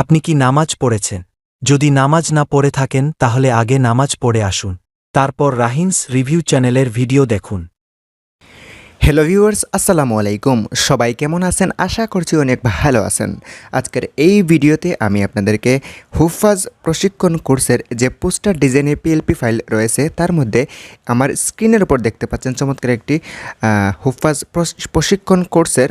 আপনি কি নামাজ পড়েছেন? যদি নামাজ না পড়ে থাকেন, তাহলে আগে নামাজ পড়ে আসুন। তারপর রাহিন্স রিভিউ চ্যানেলের ভিডিও দেখুন। হ্যালো ভিউয়ার্স আসসালামু আলাইকুম। সবাই কেমন আছেন? আশা করছি অনেক ভালো আছেন। আজকের এই ভিডিওতে আমি আপনাদেরকে হুফাজ প্রশিক্ষণ কোর্সের যে পোস্টার ডিজাইনের পিএলপি ফাইল রয়েছে, তার মধ্যে আমার স্ক্রিনের উপর দেখতে পাচ্ছেন চমৎকার একটি হুফাজ প্রশ- প্রশিক্ষণ কোর্সের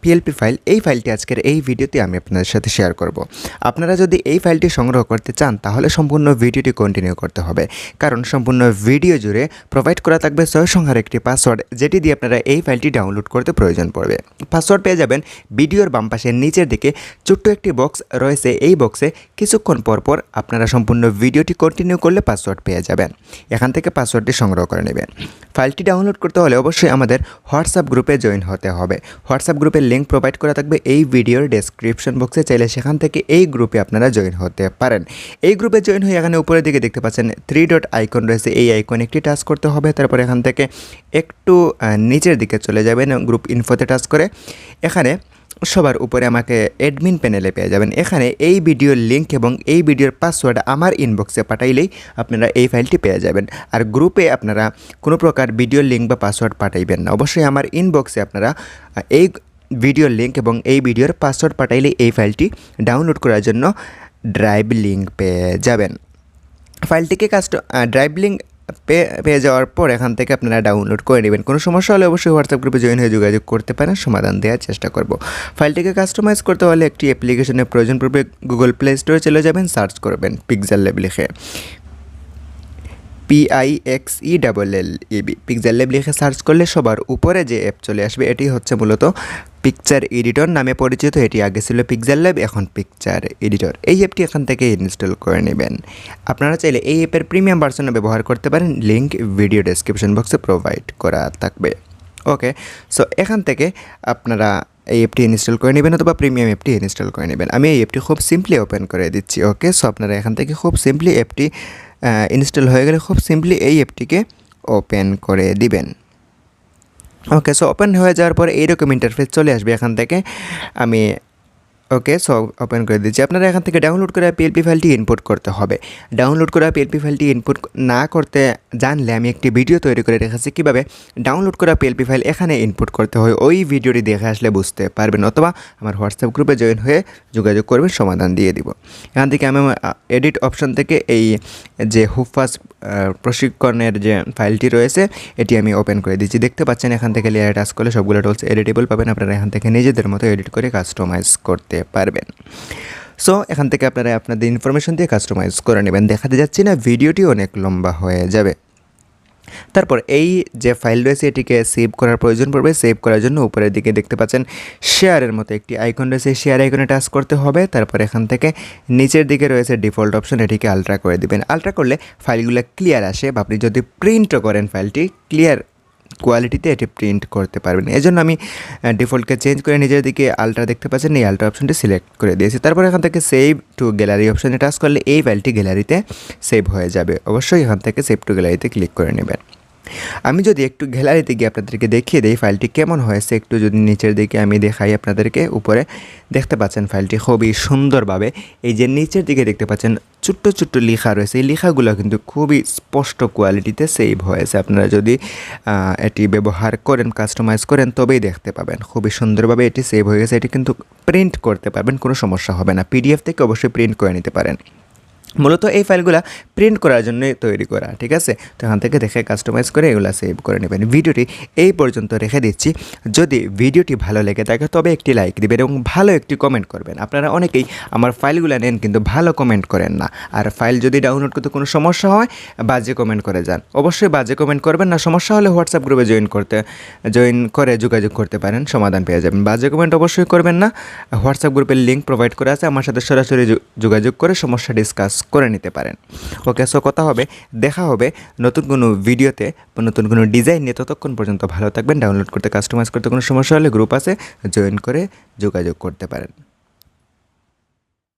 পিএলপি ফাইল এই ফাইলটি আজকের এই ভিডিওতে আমি আপনাদের সাথে শেয়ার করব। আপনারা যদি এই ফাইলটি সংগ্রহ করতে চান, তাহলে সম্পূর্ণ ভিডিওটি কন্টিনিউ করতে হবে। কারণ সম্পূর্ণ ভিডিও জুড়ে প্রোভাইড করা থাকবে ছয় একটি পাসওয়ার্ড যেটি দিয়ে আপনারা এই ফাইলটি ডাউনলোড করতে প্রয়োজন পড়বে। পাসওয়ার্ড পেয়ে যাবেন ভিডিওর বাম পাশের নিচের দিকে ছোট্ট একটি বক্স রয়েছে। এই বক্সে কিছুক্ষণ পর পর আপনারা সম্পূর্ণ ভিডিওটি কন্টিনিউ করলে পাসওয়ার্ড পেয়ে যাবেন। এখান থেকে পাসওয়ার্ডটি সংগ্রহ করে নেবেন। ফাইলটি ডাউনলোড করতে হলে অবশ্যই আমাদের হোয়াটসঅ্যাপ গ্রুপে জয়েন হতে হবে। হোয়াটসঅ্যাপ গ্রুপের লিঙ্ক প্রোভাইড করা থাকবে এই ভিডিওর ডেসক্রিপশন বক্সে চাইলে সেখান থেকে এই গ্রুপে আপনারা জয়েন হতে পারেন। এই গ্রুপে জয়েন হয়ে এখানে উপরের দিকে দেখতে পাচ্ছেন থ্রি ডট আইকন রয়েছে। এই আইকন একটি টাচ করতে হবে। তারপর এখান থেকে একটু আহ, নিচের দিকে চলে যাবেন গ্রুপ ইনফোতে টাচ করে। এখানে সবার উপরে আমাকে অ্যাডমিন প্যানেলে পেয়ে যাবেন। এখানে এই ভিডিওর লিঙ্ক এবং এই ভিডিওর পাসওয়ার্ড আমার ইনবক্সে পাঠাইলেই আপনারা এই ফাইলটি পেয়ে যাবেন। আর গ্রুপে আপনারা কোনো প্রকার ভিডিওর লিঙ্ক বা পাসওয়ার্ড পাঠাইবেন না। অবশ্যই আমার ইনবক্সে আপনারা এই ভিডিওর লিঙ্ক এবং এই ভিডিওর পাসওয়ার্ড পাঠাইলেই এই ফাইলটি ডাউনলোড করার জন্য ড্রাইভ লিঙ্ক পেয়ে যাবেন। ফাইলটিকে কাস্ট ড্রাইভ লিঙ্ক পেয়ে যাওয়ার পর এখান থেকে আপনারা ডাউনলোড করে নেবেন। কোনো সমস্যা হলে অবশ্যই হোয়াটসঅ্যাপ গ্রুপে জয়েন হয়ে যোগাযোগ করতে পারেন, সমাধান দেওয়ার চেষ্টা করব। ফাইলটিকে কাস্টমাইজ করতে হলে একটি অ্যাপ্লিকেশনের প্রয়োজন পড়বে গুগল প্লে স্টোরে চলে যাবেন সার্চ করবেন পিকজাল ল্যাব লিখে। E double L EB picture lab লিখে সার্চ করলে সবার উপরে যে অ্যাপ চলে আসবে, এটি হচ্ছে মূলত পিকচার এডিটর নামে পরিচিত, এটি আগে ছিল পিকচার ল্যাব এখন পিকচার এডিটর এই অ্যাপটি এখান থেকে ইনস্টল করে নেবেন। আপনারা চাইলে এই অ্যাপের প্রিমিয়াম ভার্সনে ব্যবহার করতে পারেন। লিঙ্ক ভিডিও ডেসক্রিপশন বক্সে প্রোভাইড করা থাকবে। ওকে সো এখান থেকে আপনারা এই অ্যাপটি ইনস্টল করে নেবেন অথবা প্রিমিয়াম অ্যাপটি ইনস্টল করে নেবেন। আমি এই অ্যাপটি খুব সিম্পলি ওপেন করে দিচ্ছি ওকে সো আপনারা এখান থেকে খুব সিম্পলি অ্যাপটি ইনস্টল হয়ে গেলে খুব সিম্পলি এই অ্যাপটিকে ওপেন করে দিবেন। ওকে সো ওপেন হয়ে যাওয়ার পরে এইরকম ইন্টারফেস চলে আসবে এখান থেকে। আমি ওকে, সো ওপেন করে দিচ্ছি। আপনারা এখান থেকে ডাউনলোড করা পিএলপি ফাইলটি ইনপুট করতে হবে। ডাউনলোড করা পিএলপি ফাইলটি ইনপুট না করতে জানলে আমি একটি ভিডিও তৈরি করে রেখেছি। কীভাবে? ডাউনলোড করা পিএলপি ফাইল এখানে ইনপুট করতে হয়। ওই ভিডিওটি দেখে আসলে বুঝতে পারবেন। অথবা আমার হোয়াটসঅ্যাপ গ্রুপে জয়েন হয়ে যোগাযোগ করবেন, সমাধান দিয়ে দিব। এখান থেকে আমি এডিট অপশন থেকে এই যে হুফাস প্রশিক্ষণের যে ফাইলটি রয়েছে, এটি আমি ওপেন করে দিচ্ছি। দেখতে পাচ্ছেন এখান থেকে লেয়ার টাচ করলে সবগুলো টুলস এডিটেবল পাবেন। আপনারা এখান থেকে নিজেদের মতো এডিট করে কাস্টমাইজ করতে পারবেন। সো এখান থেকে আপনারা আপনাদের ইনফরমেশন দিয়ে কাস্টমাইজ করে নেবেন। দেখাতে যাচ্ছি না, ভিডিওটি অনেক লম্বা হয়ে যাবে। তারপর এই যে ফাইল রয়েছে, এটিকে সেভ করার প্রয়োজন পড়বে। সেভ করার জন্য উপরের দিকে দেখতে পাচ্ছেন শেয়ারের মতো একটি আইকন রয়েছে। শেয়ার আইকনে টাচ করতে হবে। তারপর এখান থেকে নিচের দিকে রয়েছে ডিফল্ট অপশন এটিকে আলট্রা করে দিবেন। আলট্রা করলে ফাইলগুলো ক্লিয়ার আসে। বা আপনি যদি প্রিন্টও করেন ফাইলটি ক্লিয়ার কোয়ালিটিতে এটি প্রিন্ট করতে পারবেন। এই জন্য আমি ডিফল্টকে চেঞ্জ করে নিজের দিকে আলট্রা দেখতে পাচ্ছেন, এই আলট্রা অপশনটি সিলেক্ট করে দিয়েছি। তারপর এখান থেকে সেভ টু গ্যালারি অপশনে টাচ করলে এই ফাইলটি গ্যালারিতে সেভ হয়ে যাবে। অবশ্যই এখান থেকে সেভ টু গ্যালারিতে ক্লিক করে নেবেন। আমি যদি একটু গ্যালারিতে গিয়ে আপনাদেরকে দেখিয়ে দিই ফাইলটি কেমন হয়েছে, একটু যদি নিচের দিকে আমি দেখাই আপনাদেরকে, উপরে দেখতে পাচ্ছেন ফাইলটি খুবই সুন্দরভাবে। এই যে নিচের দিকে দেখতে পাচ্ছেন ছোট্ট ছোট্ট লেখা রয়েছে। এই লেখাগুলো কিন্তু খুবই স্পষ্ট কোয়ালিটিতে সেভ হয়েছে আপনারা যদি এটি ব্যবহার করেন কাস্টমাইজ করেন, তবেই দেখতে পাবেন। খুবই সুন্দরভাবে এটি সেভ হয়ে গেছে। এটি কিন্তু প্রিন্ট করতে পারবেন, কোনো সমস্যা হবে না। পিডিএফ থেকে অবশ্যই প্রিন্ট করে নিতে পারেন। মূলত এই ফাইলগুলো প্রিন্ট করার জন্যই তৈরি করা, ঠিক আছে? তো এখান থেকে দেখে কাস্টমাইজ করে এগুলো সেভ করে নেবেন। ভিডিওটি এই পর্যন্ত রেখে দিচ্ছি। যদি ভিডিওটি ভালো লেগে থাকে, তবে একটি লাইক দিবেন এবং ভালো একটি কমেন্ট করবেন। আপনারা অনেকেই আমার ফাইলগুলো নেন কিন্তু ভালো কমেন্ট করেন না। আর ফাইল যদি ডাউনলোড করতে কোনো সমস্যা হয়, বাজে কমেন্ট করে যান। অবশ্যই বাজে কমেন্ট করবেন না, সমস্যা হলে হোয়াটসঅ্যাপ গ্রুপে জয়েন করতে জয়েন করে যোগাযোগ করতে পারেন, সমাধান পেয়ে যাবেন। বাজে কমেন্ট অবশ্যই করবেন না। হোয়াটসঅ্যাপ গ্রুপের লিঙ্ক প্রোভাইড করা আছে। আমার সাথে সরাসরি যোগাযোগ করে সমস্যা ডিসকাস করে নিতে পারেন। ওকে সো কথা হবে, দেখা হবে নতুন কোনো ভিডিওতে, নতুন কোনো ডিজাইন নিয়ে ততক্ষণ পর্যন্ত ভালো থাকবেন ডাউনলোড করতে কাস্টমাইজ করতে কোনো সমস্যা হলে গ্রুপ আছে জয়েন করে যোগাযোগ করতে পারেন।